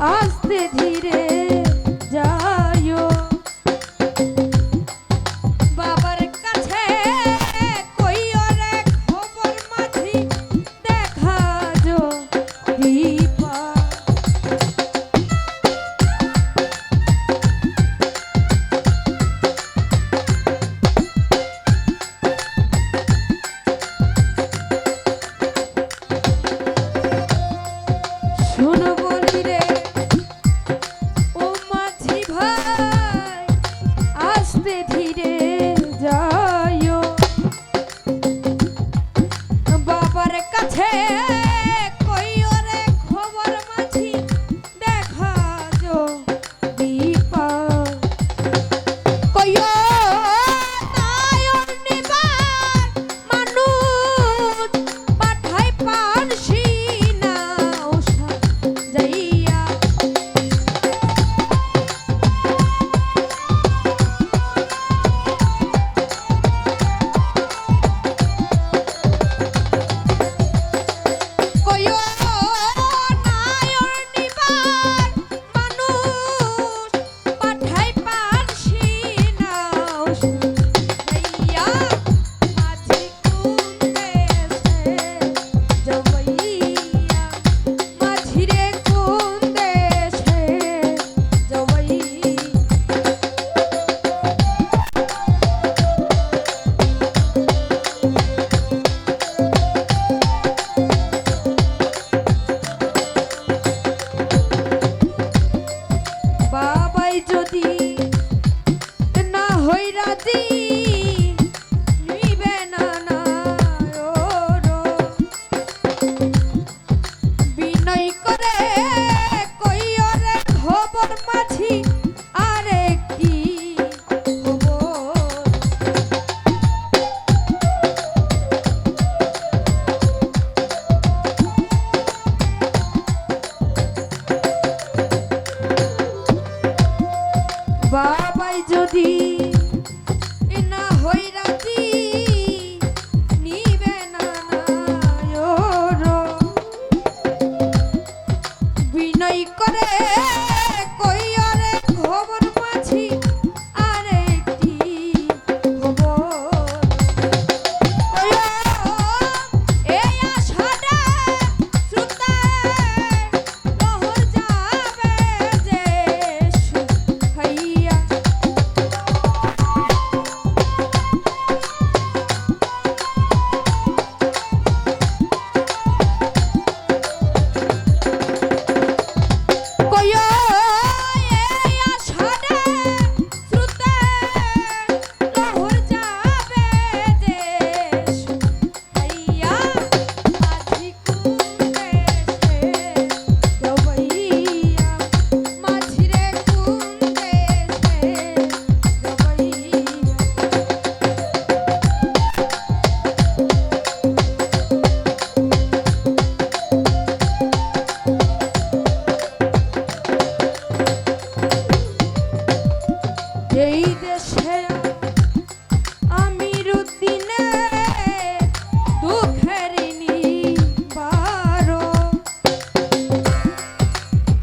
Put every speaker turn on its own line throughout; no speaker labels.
আস্তে ধীরে বাবাই যদি সেই দেশে আমির উদ্দিনে দুঃখেরিনী পারো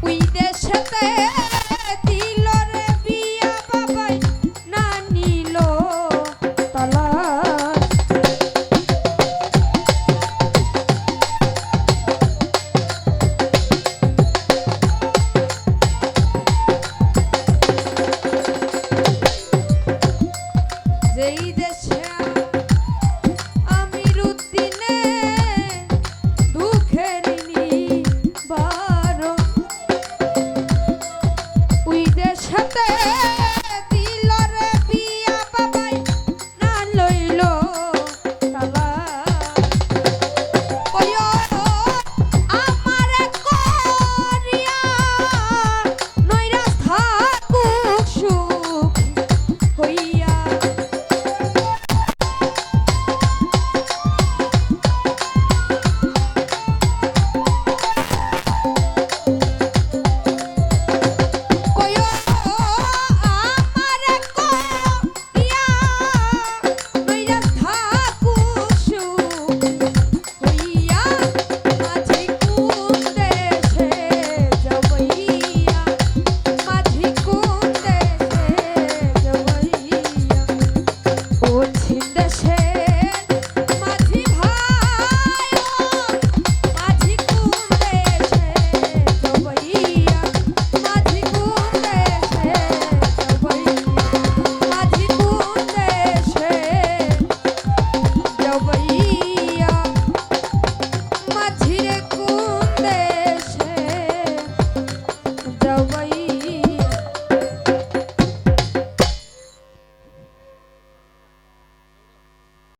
ওই দেশেতে